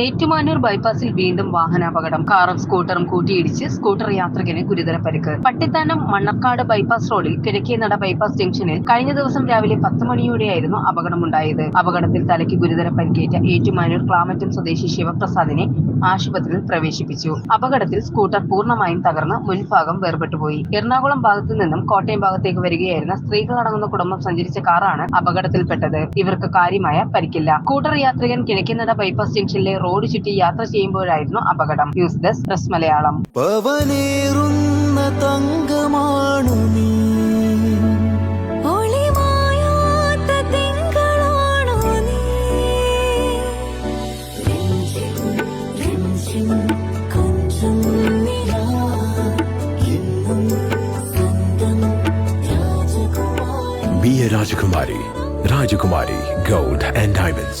ഏറ്റുമാനൂർ ബൈപ്പാസിൽ വീണ്ടും വാഹനാപകടം. കാറും സ്കൂട്ടറും കൂട്ടിയിടിച്ച് സ്കൂട്ടർ യാത്രികന് ഗുരുതര പരിക്ക്. പട്ടിത്താനം മണ്ണക്കാട് ബൈപ്പാസ് റോഡിൽ കിഴക്കേനട ബൈപ്പാസ് ജംഗ്ഷനിൽ കഴിഞ്ഞ ദിവസം രാവിലെ പത്ത് മണിയോടെയായിരുന്നു അപകടമുണ്ടായത്. അപകടത്തിൽ തലയ്ക്ക് ഗുരുതര പരിക്കേറ്റ ഏറ്റുമാനൂർ ക്ലാമറ്റം സ്വദേശി ശിവപ്രസാദിനെ ആശുപത്രിയിൽ പ്രവേശിപ്പിച്ചു. അപകടത്തിൽ സ്കൂട്ടർ പൂർണമായും തകർന്ന് മുൻഭാഗം വേർപെട്ടുപോയി എറണാകുളം ഭാഗത്തു നിന്നും കോട്ടയം ഭാഗത്തേക്ക് വരികയായിരുന്ന സ്ത്രീകളടങ്ങുന്ന കുടുംബം സഞ്ചരിച്ച കാറാണ് അപകടത്തിൽപ്പെട്ടത്. ഇവർക്ക് കാര്യമായ പരിക്കില്ല. സ്കൂട്ടർ യാത്രികൻ കിഴക്കേനട ബൈപ്പാസ് ജംഗ്ഷനിലെ റോഡ് ചുറ്റി യാത്ര ചെയ്യുമ്പോഴായിരുന്നു അപകടം ന്യൂസ് ഡെസ്ക് പ്രസ് മലയാളം പവനേറുന്ന തങ്കമാണു നീ രാജകുമാരി Be a Rajakumari. Rajakumari Gold and Diamonds.